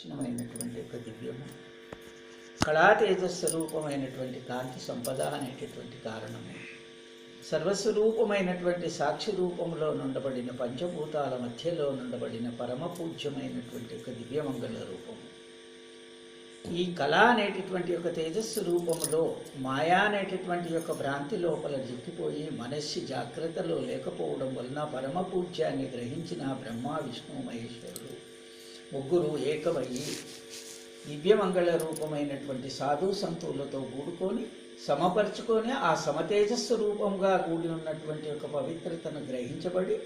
విలక్షణమైనటువంటి ఒక దివ్యము కళాతేజ స్వరూపమైనటువంటి కాంతి సంపద అనేటటువంటి కారణము. సర్వస్వరూపమైనటువంటి సాక్షి రూపంలో నుండబడిన పంచభూతాల మధ్యలో నుండబడిన పరమ పూజ్యమైనటువంటి ఒక దివ్యమంగళ రూపము. ఈ కళ అనేటటువంటి ఒక తేజస్సు రూపంలో మాయా అనేటటువంటి యొక్క భ్రాంతి లోపల జిక్కిపోయి మనస్సు జాగ్రత్తలో లేకపోవడం వలన పరమ పూజ్యాన్ని గ్రహించిన బ్రహ్మ విష్ణు మహేశ్వరుడు ముగ్గురు ఏకమయ్యి దివ్యమంగళ రూపమైనటువంటి సాధు సంతులతో కూడుకొని సమపరుచుకొని ఆ సమతేజస్సు రూపంగా కూడి ఉన్నటువంటి ఒక పవిత్రతను గ్రహించబడి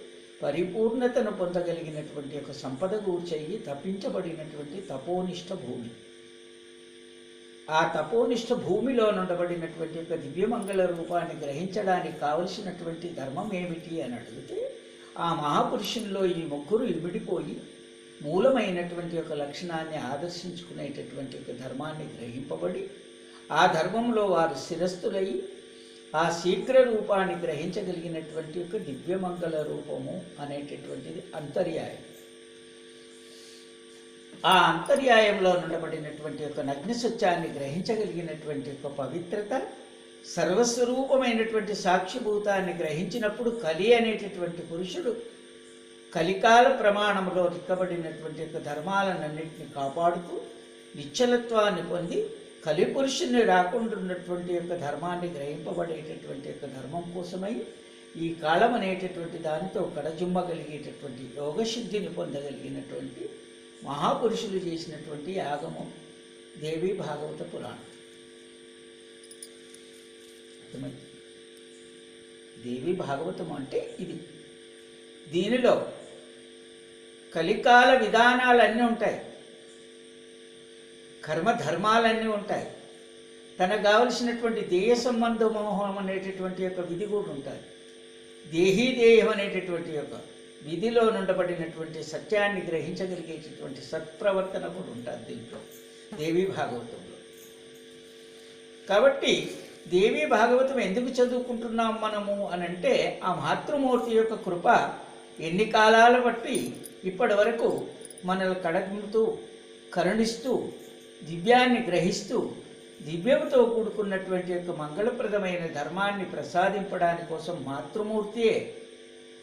పరిపూర్ణతను పొందగలిగినటువంటి ఒక సంపద గూర్చయ్యి తప్పించబడినటువంటి తపోనిష్ట భూమి. ఆ తపోనిష్ట భూమిలో నుండబడినటువంటి ఒక దివ్యమంగళ రూపాన్ని గ్రహించడానికి కావలసినటువంటి ధర్మం ఏమిటి అని అడిగితే ఆ మహాపురుషుల్లో ఈ ముగ్గురు ఇమిడిపోయి మూలమైనటువంటి ఒక లక్షణాన్ని ఆదర్శించుకునేటటువంటి ఒక ధర్మాన్ని గ్రహింపబడి ఆ ధర్మంలో వారు శిరస్థులయ్యి ఆ శీఘ్ర రూపాన్ని గ్రహించగలిగినటువంటి ఒక దివ్యమంగళ రూపము అనేటటువంటిది అంతర్యాయం. ఆ అంతర్యాయంలో ఉండబడినటువంటి ఒక నగ్నసత్యాన్ని గ్రహించగలిగినటువంటి ఒక పవిత్రత సర్వస్వరూపమైనటువంటి సాక్షిభూతాన్ని గ్రహించినప్పుడు కలి అనేటటువంటి పురుషుడు కలికాల ప్రమాణంలో రిక్కబడినటువంటి యొక్క ధర్మాలన్నింటినీ కాపాడుతూ నిశ్చలత్వాన్ని పొంది కలిపురుషుని రాకుండా ఉన్నటువంటి యొక్క ధర్మాన్ని గ్రహింపబడేటటువంటి యొక్క ధర్మం కోసమై ఈ కాలం అనేటటువంటి దానితో కడజుమ్మగలిగేటటువంటి యోగసిద్ధిని పొందగలిగినటువంటి మహాపురుషులు చేసినటువంటి యాగము దేవి భాగవత పురాణం. అర్థమైంది? దేవి భాగవతం అంటే ఇది. దీనిలో కలికాల విధానాలన్నీ ఉంటాయి. కర్మ ధర్మాలన్నీ ఉంటాయి. తనకు కావలసినటువంటి దేయ సంబంధ మోహం అనేటటువంటి యొక్క విధి కూడా ఉంటుంది. దేహీ దేహం అనేటటువంటి యొక్క విధిలో నుండబడినటువంటి సత్యాన్ని గ్రహించగలిగేటటువంటి సత్ప్రవర్తన కూడా ఉంటుంది దీంట్లో దేవీ భాగవతంలో. కాబట్టి దేవీ భాగవతం ఎందుకు చదువుకుంటున్నాం మనము అని అంటే ఆ మాతృమూర్తి యొక్క కృప ఎన్ని కాలాల బట్టి ఇప్పటి వరకు మనల్ని కడగుతూ కరుణిస్తూ దివ్యాన్ని గ్రహిస్తూ దివ్యముతో కూడుకున్నటువంటి యొక్క మంగళప్రదమైన ధర్మాన్ని ప్రసాదింపడాని కోసం మాతృమూర్తియే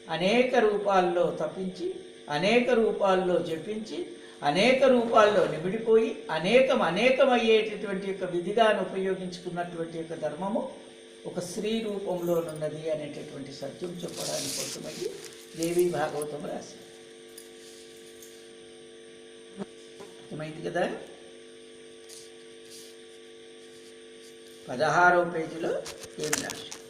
అనేక రూపాల్లో తప్పించి అనేక రూపాల్లో జపించి అనేక రూపాల్లో నిమిడిపోయి అనేకం అనేకమయ్యేటటువంటి యొక్క విధిగాను ఉపయోగించుకున్నటువంటి యొక్క ధర్మము ఒక స్త్రీ రూపంలోనున్నది అనేటటువంటి సత్యం చెప్పడానికి కోసమై దేవి భాగవతం రాశారు. అర్థమైంది కదా? పదహారవ పేజీలో ఏం రాశారు?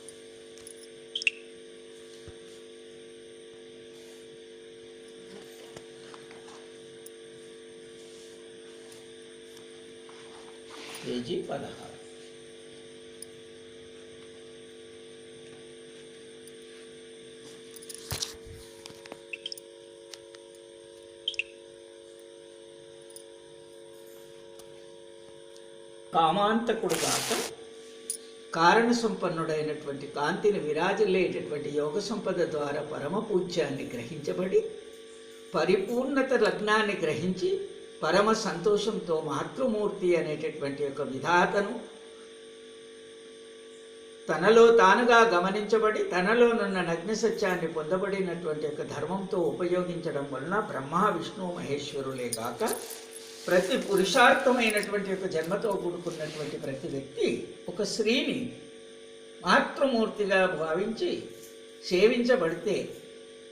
పేజీ పదహారు. కామాంతకుడు కాక కారణ సంపన్నుడైనటువంటి కాంతిని విరాజలేటటువంటి యోగ సంపద ద్వారా పరమ పూజ్యాన్ని గ్రహించబడి పరిపూర్ణత లగ్నాన్ని గ్రహించి పరమ సంతోషంతో మాతృమూర్తి అనేటటువంటి ఒక విధాతను తనలో తానుగా గమనించబడి తనలోనున్న నగ్న సత్యాన్ని పొందబడినటువంటి యొక్క ధర్మంతో ఉపయోగించడం వలన బ్రహ్మ విష్ణు మహేశ్వరులే కాక ప్రతి పురుషార్థమైనటువంటి ఒక జన్మతో కూడుకున్నటువంటి ప్రతి వ్యక్తి ఒక స్త్రీని మాతృమూర్తిగా భావించి సేవించబడితే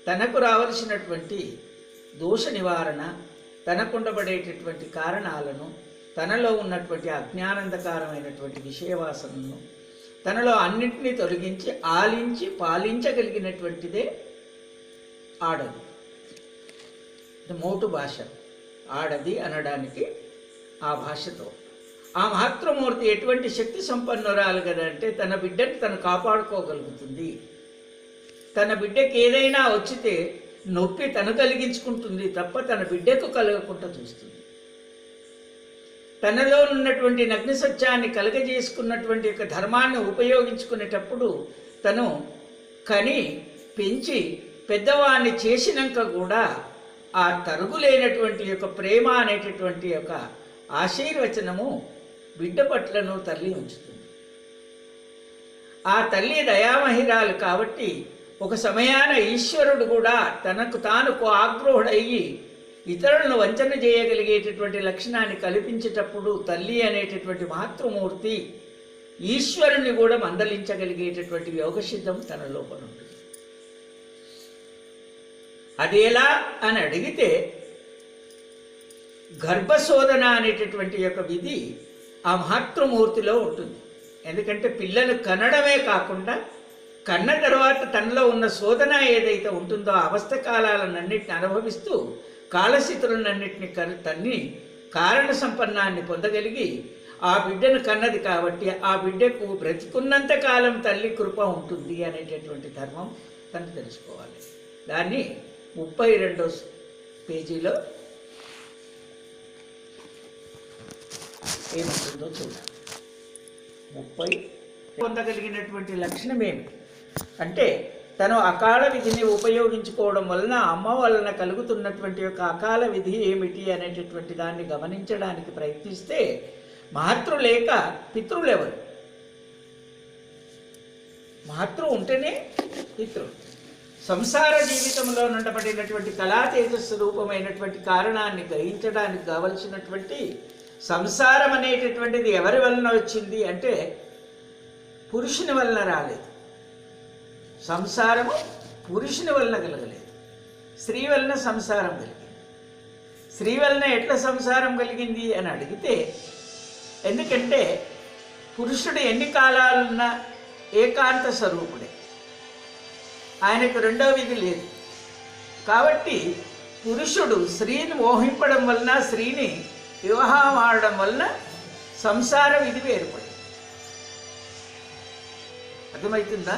తనకు రావలసినటువంటి దోష నివారణ తనకుండబడేటటువంటి కారణాలను తనలో ఉన్నటువంటి అజ్ఞానందకారమైనటువంటి విషయవాసనను తనలో అన్నింటినీ తొలగించి ఆలించి పాలించగలిగినటువంటిదే ఆడదు. మోటు భాష. ఆడది అనడానికి ఆ భాషతో. ఆ మాతృమూర్తి ఎటువంటి శక్తి సంపన్నురాలు కదంటే తన బిడ్డని తను కాపాడుకోగలుగుతుంది. తన బిడ్డకి ఏదైనా వచ్చితే నొప్పి తను కలిగించుకుంటుంది తప్ప తన బిడ్డకు కలగకుండా చూస్తుంది. తనలో ఉన్నటువంటి నగ్న సత్యాన్ని కలగజేసుకున్నటువంటి యొక్క ధర్మాన్ని ఉపయోగించుకునేటప్పుడు తను కని పెంచి పెద్దవాడిని చేసినాక కూడా ఆ తరుగులేనటువంటి యొక్క ప్రేమ అనేటటువంటి యొక్క ఆశీర్వచనము బిడ్డ పట్లను తల్లి ఉంచుతుంది. ఆ తల్లి దయామహిరాలు కాబట్టి ఒక సమయాన ఈశ్వరుడు కూడా తనకు తాను ఆగ్రోహుడయ్యి ఇతరులను వంచన చేయగలిగేటటువంటి లక్షణాన్ని కల్పించేటప్పుడు తల్లి అనేటటువంటి మాతృమూర్తి ఈశ్వరుని కూడా మందలించగలిగేటటువంటి యోగసిద్ధం తన లోపల ఉంటుంది. అదేలా అని అడిగితే గర్భశోధన అనేటటువంటి యొక్క విధి ఆ మాతృమూర్తిలో ఉంటుంది. ఎందుకంటే పిల్లలు కనడమే కాకుండా కన్న తర్వాత తనలో ఉన్న శోధన ఏదైతే ఉంటుందో అవస్థ కాలాలన్నింటిని అనుభవిస్తూ కాలస్థితులన్నింటినీ కన్ తన్ని కారణ సంపన్నాన్ని పొందగలిగి ఆ బిడ్డను కన్నది కాబట్టి ఆ బిడ్డకు బ్రతికున్నంత కాలం తల్లి కృప ఉంటుంది అనేటటువంటి ధర్మం తను తెలుసుకోవాలి. దాన్ని ముప్పై రెండో పేజీలో ఏముంటుందో చూడాలి ముప్పై పొందగలిగినటువంటి లక్షణం ఏమి? అంటే తను అకాల విధిని ఉపయోగించుకోవడం వలన అమ్మ వలన కలుగుతున్నటువంటి యొక్క అకాల విధి ఏమిటి అనేటటువంటి దాన్ని గమనించడానికి ప్రయత్నిస్తే మాతృ లేక పితృలెవరు మాతృ ఉంటేనే పితృ. సంసార జీవితంలో నుండబడినటువంటి కళా తేజస్సు రూపమైనటువంటి కారణాన్ని గ్రహించడానికి కావలసినటువంటి సంసారం అనేటటువంటిది ఎవరి వలన వచ్చింది అంటే పురుషుని వలన రాలేదు. సంసారము పురుషుని వలన కలగలేదు. స్త్రీ వలన సంసారం కలిగింది. స్త్రీ వలన ఎట్లా సంసారం కలిగింది అని అడిగితే ఎందుకంటే పురుషుడు ఎన్ని కాలాలున్నా ఏకాంత స్వరూపుడే. ఆయనకు రెండో విధి లేదు. కాబట్టి పురుషుడు స్త్రీని మోహింపడం వలన స్త్రీని వివాహం ఆడడం వలన సంసార విధి ఏర్పడింది అర్థమవుతుందా?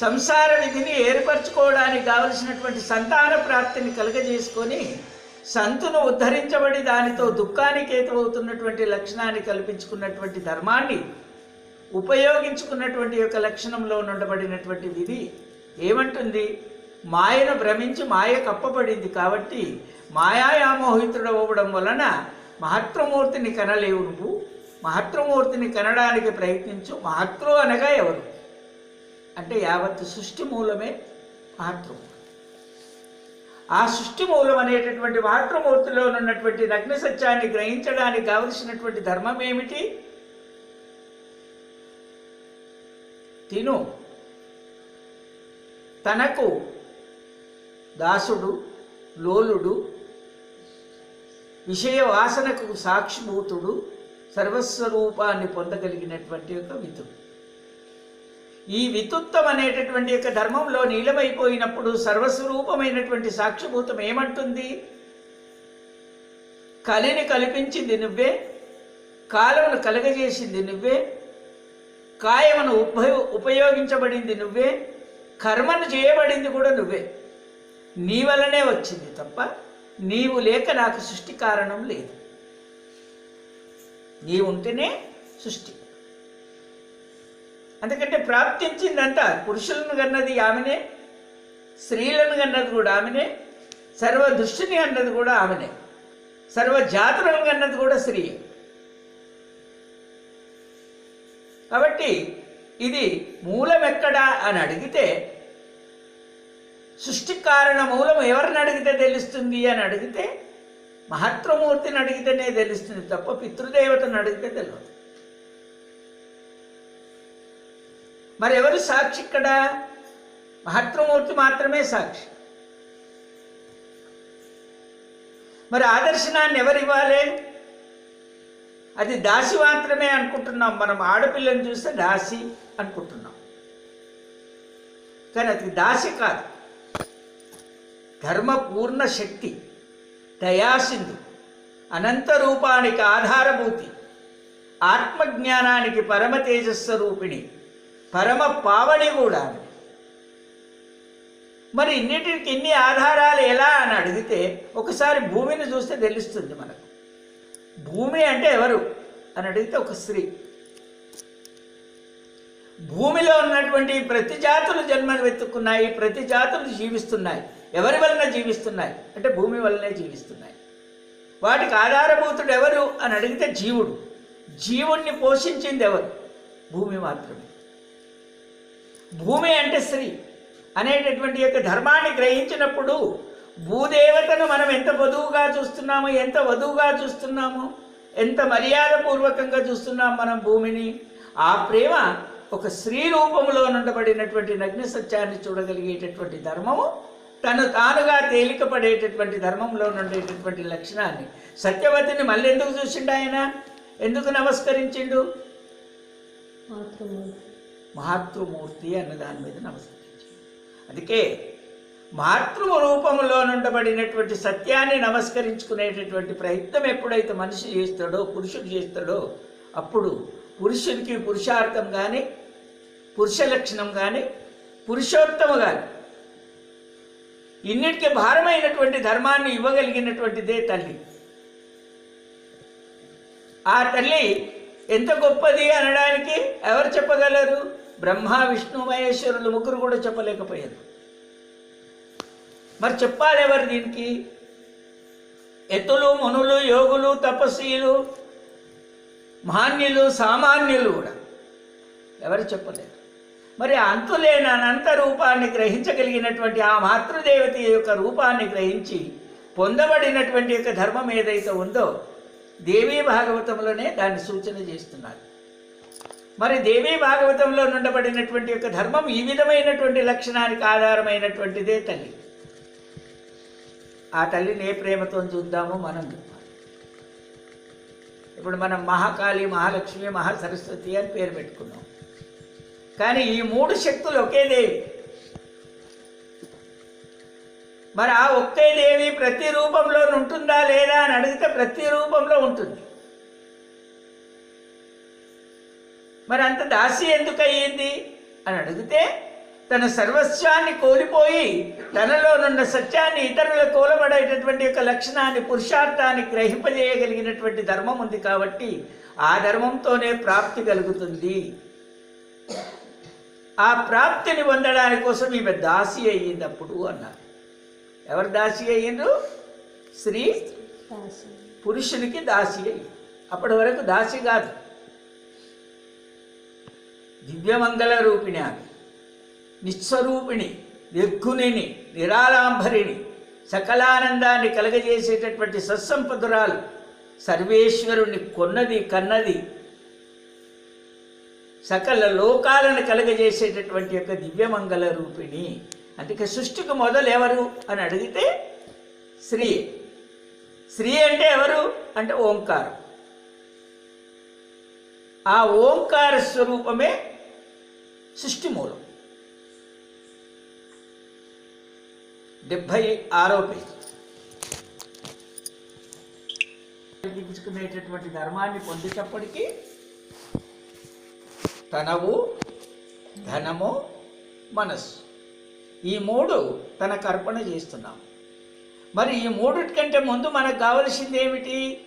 సంసార విధిని ఏర్పరచుకోవడానికి కావలసినటువంటి సంతాన ప్రాప్తిని కలుగజేసుకొని సంతును ఉద్ధరించబడి దానితో దుఃఖానికి ఏతమవుతున్నటువంటి లక్షణాన్ని కల్పించుకున్నటువంటి ధర్మాన్ని ఉపయోగించుకున్నటువంటి యొక్క లక్షణంలో ఉండబడినటువంటి విధి ఏమంటుంది? మాయను భ్రమించి మాయ కప్పబడింది కాబట్టి మాయాయామోహితుడు అవ్వడం వలన మహత్వమూర్తిని కనలేవు నువ్వు. మహత్వమూర్తిని కనడానికి ప్రయత్నించు. మహత్వం అనగా ఎవరు? అంటే యావత్ సృష్టి మూలమే మహత్వమూర్తి ఆ సృష్టి మూలం అనేటటువంటి మహత్వమూర్తిలో ఉన్నటువంటి నగ్న సత్యాన్ని గ్రహించడానికి కావలసినటువంటి ధర్మం ఏమిటి? తిను. తనకు దాసుడు లోలుడు విషయ వాసనకు సాక్షిభూతుడు సర్వస్వరూపాన్ని పొందగలిగినటువంటి యొక్క వితుడు. ఈ వితుత్వం అనేటటువంటి యొక్క ధర్మంలో నీలమైపోయినప్పుడు సర్వస్వరూపమైనటువంటి సాక్షిభూతం ఏమంటుంది? కలిని కల్పించింది నువ్వే కాలమును కలగజేసింది నువ్వే కాయమును ఉపయో ఉపయోగించబడింది నువ్వే కర్మను చేయబడింది కూడా నువ్వే. నీ వల్లనే వచ్చింది తప్ప నీవు లేక నాకు సృష్టి కారణం లేదు. నీ ఉంటేనే సృష్టి. ఎందుకంటే ప్రాప్తించిందంట పురుషులను కన్నది ఆమెనే స్త్రీలను కన్నది కూడా ఆమెనే సర్వ దృష్టిని అన్నది కూడా ఆమెనే సర్వ జాతులను కన్నది కూడా స్త్రీ. కాబట్టి ఇది మూలం ఎక్కడా అని అడిగితే సృష్టి కారణ మూలం ఎవరిని అడిగితే తెలుస్తుంది అని అడిగితే మహత్వమూర్తిని అడిగితేనే తెలుస్తుంది తప్ప పితృదేవతను అడిగితే తెలియదు మరి ఎవరు సాక్షి ఇక్కడ? మహత్వమూర్తి మాత్రమే సాక్షి. మరి ఆదర్శనాన్ని ఎవరు ఇవ్వాలి? అది దాసి మాత్రమే అనుకుంటున్నాం మనం ఆడపిల్లని చూస్తే దాసి అనుకుంటున్నాం. కానీ అది దాసి కాదు. ధర్మపూర్ణ శక్తి దయాసింధు అనంత రూపానికి ఆధారభూతి ఆత్మజ్ఞానానికి పరమ తేజస్వరూపిణి పరమ పావని కూడా మరి ఇన్నిటికి ఇన్ని ఆధారాలు ఎలా అని అడిగితే ఒకసారి భూమిని చూస్తే తెలుస్తుంది మనకు. భూమి అంటే ఎవరు అని అడిగితే ఒక స్త్రీ. భూమిలో ఉన్నటువంటి ప్రతి జాతులు జన్మలు వెతుక్కున్నాయి ప్రతి జాతులు జీవిస్తున్నాయి. ఎవరి వలన జీవిస్తున్నాయి? అంటే భూమి వలనే జీవిస్తున్నాయి. వాటికి ఆధారభూతుడు ఎవరు అని అడిగితే జీవుడు. జీవుణ్ణి పోషించింది ఎవరు? భూమి మాత్రమే. భూమి అంటే స్త్రీ అనేటటువంటి యొక్క ధర్మాన్ని గ్రహించినప్పుడు భూదేవతను మనం ఎంత వధువుగా చూస్తున్నాము ఎంత వధువుగా చూస్తున్నాము ఎంత మర్యాదపూర్వకంగా చూస్తున్నాం మనం భూమిని ఆ ప్రేమ ఒక స్త్రీ రూపంలో నుండబడినటువంటి నగ్న సత్యాన్ని చూడగలిగేటటువంటి ధర్మము తను తానుగా తేలికపడేటటువంటి ధర్మంలో ఉండేటటువంటి లక్షణాన్ని సత్యవతిని మళ్ళీ ఎందుకు చూసిండు ఆయన? ఎందుకు నమస్కరించిండు? మాతృమూర్తి. అన్న దాని మీద నమస్కరించాడు. అందుకే మాతృ రూపంలో నుండబడినటువంటి సత్యాన్ని నమస్కరించుకునేటటువంటి ప్రయత్నం ఎప్పుడైతే మనిషి చేస్తాడో పురుషుడు చేస్తాడో అప్పుడు పురుషునికి పురుషార్థం కానీ పురుష లక్షణం కానీ పురుషోత్తము కానీ ఇన్నిటికీ భారమైనటువంటి ధర్మాన్ని ఇవ్వగలిగినటువంటిదే తల్లి. ఆ తల్లి ఎంత గొప్పది అనడానికి ఎవరు చెప్పగలరు? బ్రహ్మ విష్ణు మహేశ్వరులు ముగ్గురు కూడా చెప్పలేకపోయారు. మరి చెప్పాలి ఎవరు దీనికి? ఎత్తులు మునులు యోగులు తపస్వీలు మాన్యులు సామాన్యులు కూడా ఎవరు చెప్పలేరు? మరి అంతులేని అనంత రూపాన్ని గ్రహించగలిగినటువంటి ఆ మాతృదేవత యొక్క రూపాన్ని గ్రహించి పొందబడినటువంటి యొక్క ధర్మం ఏదైతే ఉందో దేవీ భాగవతంలోనే దాన్ని సూచన చేస్తున్నారు. మరి దేవీ భాగవతంలో నుండబడినటువంటి యొక్క ధర్మం ఈ విధమైనటువంటి లక్షణానికి ఆధారమైనటువంటిదే తల్లి. ఆ తల్లిని ఏ ప్రేమతో చూద్దామో మనం చూద్దాం ఇప్పుడు మనం మహాకాళి మహాలక్ష్మి మహాసరస్వతి అని పేరు పెట్టుకున్నాం. కానీ ఈ మూడు శక్తులు ఒకే దేవి. మరి ఆ ఒకే దేవి ప్రతి రూపంలో ఉంటుందా లేదా అని అడిగితే ప్రతి రూపంలో ఉంటుంది. మరి అంత దాసి ఎందుకు అయ్యింది అని అడిగితే తన సర్వస్వాన్ని కోల్పోయి తనలోనున్న సత్యాన్ని ఇతరుల కోలబడేటటువంటి యొక్క లక్షణాన్ని పురుషార్థాన్ని గ్రహింపజేయగలిగినటువంటి ధర్మం ఉంది కాబట్టి ఆ ధర్మంతోనే ప్రాప్తి కలుగుతుంది. ఆ ప్రాప్తిని పొందడానికి కోసం ఈమె దాసి అయ్యింది అప్పుడు అన్నారు. ఎవరు దాసి అయ్యిండ్రు? స్త్రీ పురుషునికి దాసి అయ్యి. అప్పటి వరకు దాసి కాదు. దివ్యమంగళ రూపిణి ఆమె. నిస్వరూపిణి నిర్గుణిని నిరాలాంభరిణి సకలానందాన్ని కలగజేసేటటువంటి సత్సంపదురాలు. సర్వేశ్వరుణ్ణి కొన్నది కన్నది సకల లోకాలను కలగజేసేటటువంటి యొక్క దివ్యమంగళ రూపిణి. అందుకే సృష్టికి మొదలు ఎవరు అని అడిగితే శ్రీ శ్రీ అంటే ఎవరు? అంటే ఓంకారం. ఆ ఓంకార స్వరూపమే సృష్టి మూలం. డెబ్భై ఆరో పేజీ. దించుకునేటటువంటి ధర్మాన్ని పొందేటప్పటికీ తనవు ధనము మనస్సు. ఈ మూడు తనకు అర్పణ చేస్తున్నాం. మరి ఈ మూడిటి కంటే ముందు మనకు కావలసింది ఏమిటి?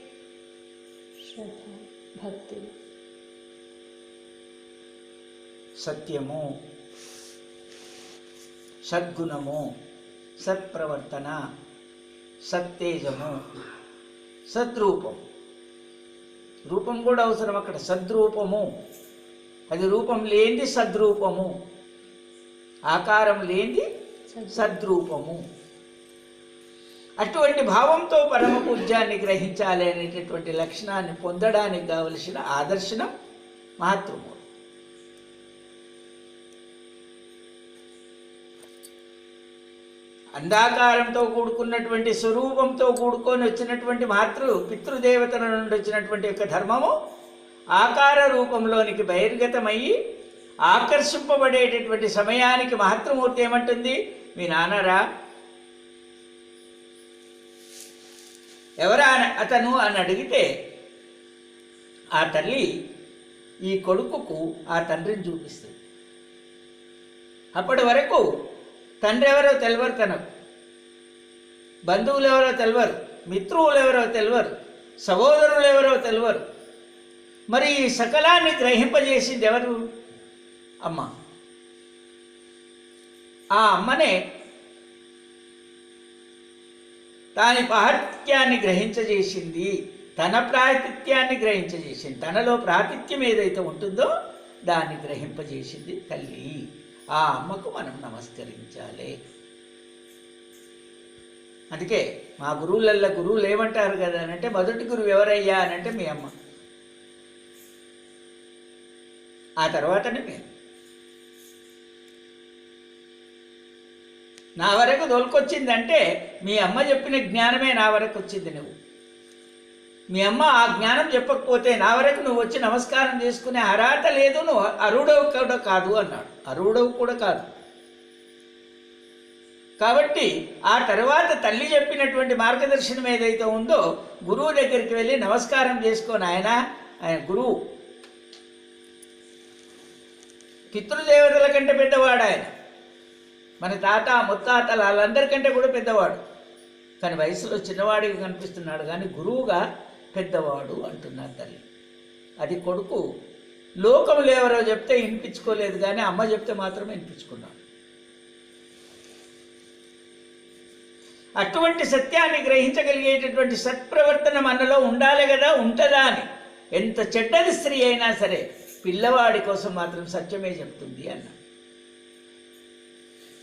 భక్తి. సత్యము సద్గుణము సత్ప్రవర్తన సత్తేజము సద్రూపం. రూపం కూడా అవసరం అక్కడ సద్రూపము. అది రూపం లేనిది సద్రూపము. ఆకారం లేనిది సద్రూపము. అటువంటి భావంతో పరమ పూజ్యాన్ని గ్రహించాలి అనేటటువంటి లక్షణాన్ని పొందడానికి కావలసిన ఆదర్శనం మాతృమూలం. అంధాకారంతో కూడుకున్నటువంటి స్వరూపంతో కూడుకొని వచ్చినటువంటి మాతృ పితృదేవతల నుండి వచ్చినటువంటి యొక్క ధర్మము ఆకార రూపంలోనికి బహిర్గతమయ్యి ఆకర్షింపబడేటటువంటి సమయానికి మహత్వమూర్తి ఏమంటుంది? మీ నాన్నరా? ఎవరా అతను అని అడిగితే ఆ తల్లి ఈ కొడుకుకు ఆ తండ్రిని చూపిస్తుంది. అప్పటి వరకు తండ్రి ఎవరో తెలియరు తనకు. బంధువులు ఎవరో తెలియరు మిత్రువులు ఎవరో తెలియరు సహోదరులు ఎవరో తెలియరు మరి ఈ సకలాన్ని గ్రహింపజేసింది ఎవరు? అమ్మ. ఆ అమ్మనే దాని పాతిథ్యాన్ని గ్రహించజేసింది తన ప్రాతిత్యాన్ని గ్రహించజేసింది తనలో ప్రాతిథ్యం ఏదైతే ఉంటుందో దాన్ని గ్రహింపజేసింది తల్లి. ఆ అమ్మకు మనం నమస్కరించాలి. అందుకే మా గురువులల్లో గురువులు ఏమంటారు కదా అని అంటే మొదటి గురువు ఎవరయ్యా? అని అంటే మీ అమ్మ. ఆ తర్వాతనే మేము నా వరకు దొలకొచ్చిందంటే మీ అమ్మ చెప్పిన జ్ఞానమే నా వరకు వచ్చింది నువ్వు. మీ అమ్మ ఆ జ్ఞానం చెప్పకపోతే నా వరకు నువ్వు వచ్చి నమస్కారం చేసుకునే అర్హత లేదు నువ్వు అరుడవు కూడా కాదు అన్నాడు. అరుడవు కూడా కాదు. కాబట్టి ఆ తర్వాత తల్లి చెప్పినటువంటి మార్గదర్శనం ఏదైతే ఉందో గురువు దగ్గరికి వెళ్ళి నమస్కారం చేసుకొని ఆయన ఆయన గురువు. పితృదేవతల కంటే పెద్దవాడు ఆయన. మన తాత ముత్తాతలు వాళ్ళందరికంటే కూడా పెద్దవాడు. కానీ వయసులో చిన్నవాడికి కనిపిస్తున్నాడు కానీ గురువుగా పెద్దవాడు అంటున్నారు తల్లి. అది కొడుకు. లోకములు ఎవరో చెప్తే వినిపించుకోలేదు కానీ అమ్మ చెప్తే మాత్రమే వినిపించుకున్నాడు. అటువంటి సత్యాన్ని గ్రహించగలిగేటటువంటి సత్ప్రవర్తన మనలో ఉండాలి కదా ఉంటుందా అని. ఎంత చెడ్డది స్త్రీ అయినా సరే పిల్లవాడి కోసం మాత్రం సత్యమే చెప్తుంది అన్న.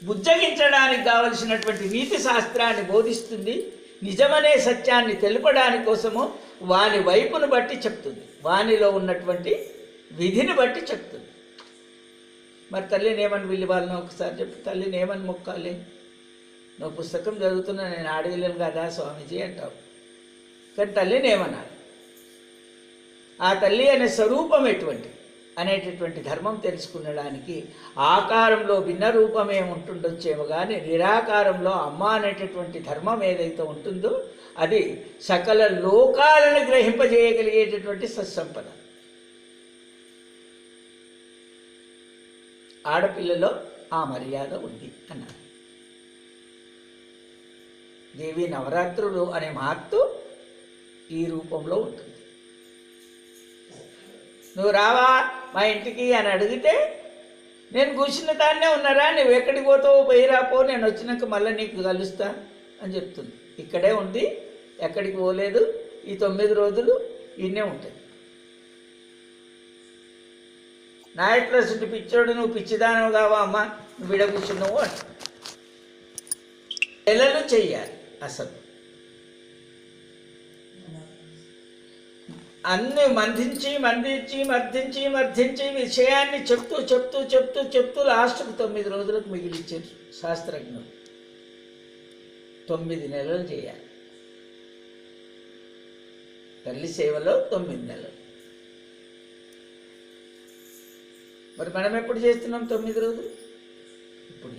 బుజ్జగించడానికి కావలసినటువంటి నీతి శాస్త్రాన్ని బోధిస్తుంది. నిజమనే సత్యాన్ని తెలుపడానికి కోసము వాని వైపును బట్టి చెప్తుంది. వానిలో ఉన్నటువంటి విధిని బట్టి చెప్తుంది. మరి తల్లిని ఏమని పిలివాలని ఒకసారి చెప్పి. తల్లిని ఏమని మొక్కాలి. నువ్వు పుస్తకం చదువుతున్నా నేను ఆడవిల్లను కదా స్వామీజీ అంటావు. కానీ తల్లిని ఏమన్నారు ఆ తల్లి అనే స్వరూపం ఎటువంటి అనేటటువంటి ధర్మం తెలుసుకునడానికి ఆకారంలో భిన్న రూపం ఏమి ఉంటుండొచ్చేమో కానీ నిరాకారంలో అమ్మ అనేటటువంటి ధర్మం ఏదైతే ఉంటుందో అది సకల లోకాలను గ్రహింపజేయగలిగేటటువంటి సత్సంపద. ఆడపిల్లలో ఆ మర్యాద ఉంది అన్నారు. దేవి నవరాత్రులు అనే మహత్తు ఈ రూపంలో ఉంటుంది నువ్వు రావా? మా ఇంటికి అని అడిగితే నేను కూర్చున్న తానే ఉన్నారా? నువ్వు ఎక్కడికి పోతావో పోయిరా పో నేను వచ్చినాక మళ్ళీ నీకు కలుస్తా అని చెప్తుంది. ఇక్కడే ఉంది ఎక్కడికి పోలేదు ఈ తొమ్మిది రోజులు ఇన్నే ఉంటుంది. నా పిచ్చోడు నువ్వు పిచ్చిదానవు కావా అమ్మ? నువ్వు విడ కూర్చున్నావు అంట నెలలు చెయ్యాలి అసలు. అన్ని మంధించి మందించి మర్దించి మర్దించి విషయాన్ని చెప్తూ చెప్తూ చెప్తూ చెప్తూ లాస్ట్కు తొమ్మిది రోజులకు మిగిలిచ్చారు శాస్త్రజ్ఞులు. తొమ్మిది నెలలు చేయాలి. తల్లి సేవలో తొమ్మిది నెలలు. మరి మనం ఎప్పుడు చేస్తున్నాం తొమ్మిది రోజులు? ఇప్పుడు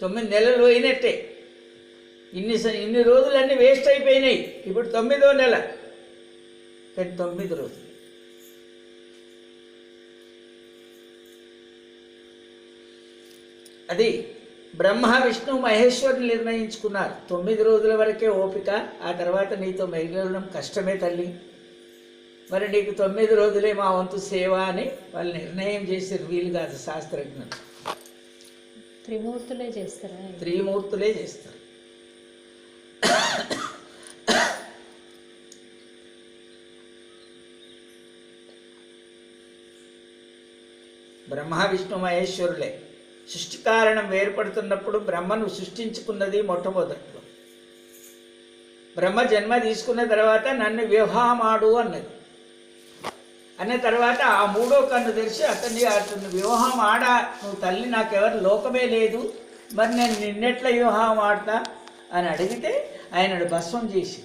తొమ్మిది నెలలు పోయినట్టే ఇన్ని ఇన్ని రోజులన్నీ వేస్ట్ అయిపోయినాయి. ఇప్పుడు తొమ్మిదో నెల. కానీ తొమ్మిది రోజులు. అది బ్రహ్మ విష్ణు మహేశ్వరుని నిర్ణయించుకున్నారు. తొమ్మిది రోజుల వరకే ఓపిక ఆ తర్వాత నీతో మిగలడం కష్టమే తల్లి. మరి నీకు తొమ్మిది రోజులే మా వంతు సేవ అని వాళ్ళు నిర్ణయం చేసి వీలు కాదు శాస్త్రజ్ఞులు. త్రిమూర్తులే చేస్తారా? త్రిమూర్తులే చేస్తారు. బ్రహ్మ విష్ణు మహేశ్వరులే. సృష్టి కారణం వేరుపడుతున్నప్పుడు బ్రహ్మను సృష్టించుకున్నది మొట్టమొదట్లో. బ్రహ్మ జన్మ తీసుకున్న తర్వాత నన్ను వివాహమాడు అన్నది. అన్న తర్వాత ఆ మూడో కన్ను తెరిచి అతన్ని అతను వివాహం ఆడ నువ్వు తల్లి నాకెవరు లోకమే లేదు. మరి నేను నిన్నెట్లా వివాహం ఆడతా అని అడిగితే ఆయన భస్వం చేసి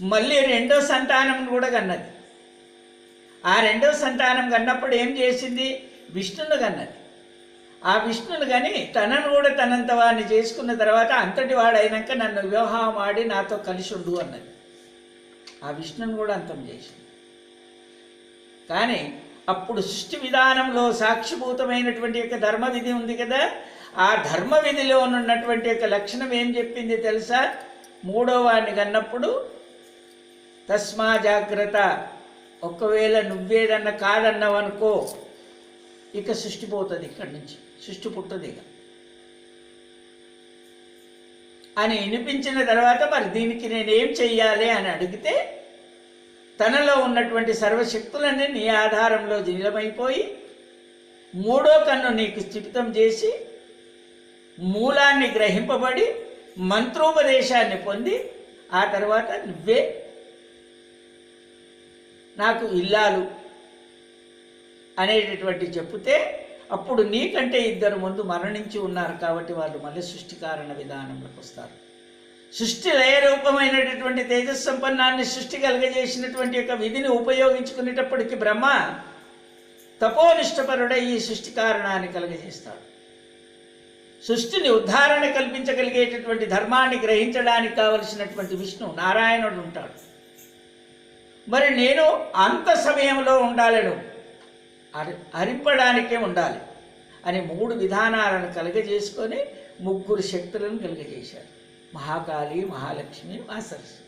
మళ్ళీ రెండో సంతానం కూడా కన్నది. ఆ రెండవ సంతానం కన్నప్పుడు ఏం చేసింది? విష్ణును కన్నది. ఆ విష్ణును కానీ తనను కూడా తనంత వాడిని చేసుకున్న తర్వాత అంతటి వాడైనాక నన్ను వివాహం ఆడి నాతో కలిసి ఉండు అన్నది. ఆ విష్ణుని కూడా అంతం చేసింది. కానీ అప్పుడు సృష్టి విధానంలో సాక్షిభూతమైనటువంటి యొక్క ధర్మ విధి ఉంది కదా ఆ ధర్మ విధిలో ఉన్నటువంటి యొక్క లక్షణం ఏం చెప్పింది తెలుసా? మూడో వాడిని కన్నప్పుడు తస్మా జాగ్రత్త ఒకవేళ నువ్వేదన్నా కాదన్నావు అనుకో ఇక సృష్టి పోతుంది ఇక్కడి నుంచి. సృష్టి పుట్టదు ఇక. అని వినిపించిన తర్వాత మరి దీనికి నేనేం చెయ్యాలి అని అడిగితే తనలో ఉన్నటువంటి సర్వశక్తులన్నీ నీ ఆధారంలో జీలమైపోయి మూడో కన్ను నీకు స్థిపితం చేసి మూలాన్ని గ్రహింపబడి మంత్రోపదేశాన్ని పొంది ఆ తర్వాత నువ్వే నాకు ఇల్లాలు అనేటటువంటి చెప్తే అప్పుడు నీకంటే ఇద్దరు ముందు మరణించి ఉన్నారు కాబట్టి వాళ్ళు మళ్ళీ సృష్టి కారణ విధానంలోకి వస్తారు. సృష్టి లయ రూపమైనటువంటి తేజస్సంపన్నాన్ని సృష్టి కలుగజేసినటువంటి యొక్క విధిని ఉపయోగించుకునేటప్పటికి బ్రహ్మ తపోనిష్టపరుడై ఈ సృష్టి కారణాన్ని కలుగజేస్తాడు. సృష్టిని ఉద్ధారణ కల్పించగలిగేటటువంటి ధర్మాన్ని గ్రహించడానికి కావలసినటువంటి విష్ణు నారాయణుడు ఉంటాడు. మరి నేను అంత సమయంలో ఉండాలను? అరి అరిపడానికే ఉండాలి. అని మూడు విధానాలను కలుగజేసుకొని ముగ్గురు శక్తులను కలుగజేశారు. మహాకాళి మహాలక్ష్మి మా సరస్వతి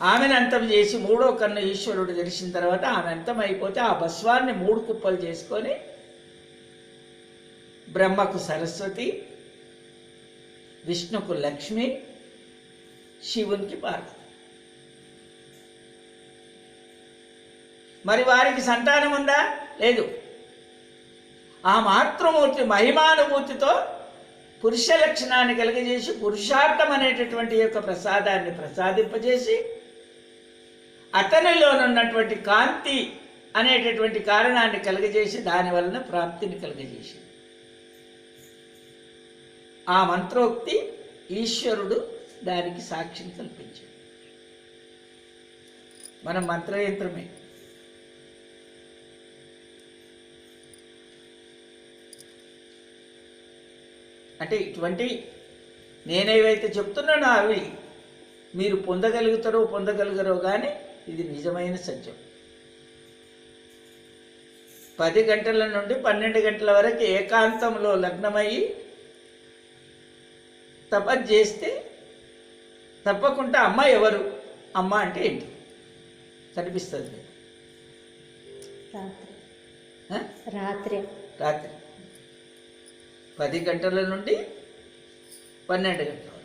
ఆమెను అంతం చేసి మూడో కన్ను ఈశ్వరుడు తెలిసిన తర్వాత ఆమె అంతం అయిపోతే ఆ భస్వాన్ని మూడు కుప్పలు చేసుకొని బ్రహ్మకు సరస్వతి విష్ణుకు లక్ష్మి శివునికి పార్వతి. మరి వారికి సంతానం ఉందా? లేదు. ఆ మాతృమూర్తి మహిమానుభూతితో పురుష లక్షణాన్ని కలుగజేసి పురుషార్థం అనేటటువంటి యొక్క ప్రసాదాన్ని ప్రసాదింపజేసి అతనిలోనున్నటువంటి కాంతి అనేటటువంటి కారణాన్ని కలుగజేసి దాని వలన ప్రాప్తిని కలుగజేసి. ఆ మంత్రోక్తి ఈశ్వరుడు దానికి సాక్షిని కల్పించాడు. మనం మంత్రయంత్రమే. అంటే ఇటువంటి నేనేవైతే చెప్తున్నానో అవి మీరు పొందగలుగుతారో పొందగలుగుతారో కానీ ఇది నిజమైన సత్యం. పది గంటల నుండి పన్నెండు గంటల వరకు ఏకాంతంలో లగ్నమయ్యి తపస్సు చేస్తే తప్పకుండా అమ్మ ఎవరు? అమ్మ అంటే ఏంటి? కనిపిస్తుంది? రాత్రి. రాత్రి. పది గంటల నుండి పన్నెండు గంటల వరకు.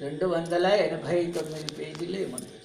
రెండు వందల ఎనభై తొమ్మిది పేజీలు ఏమంటారు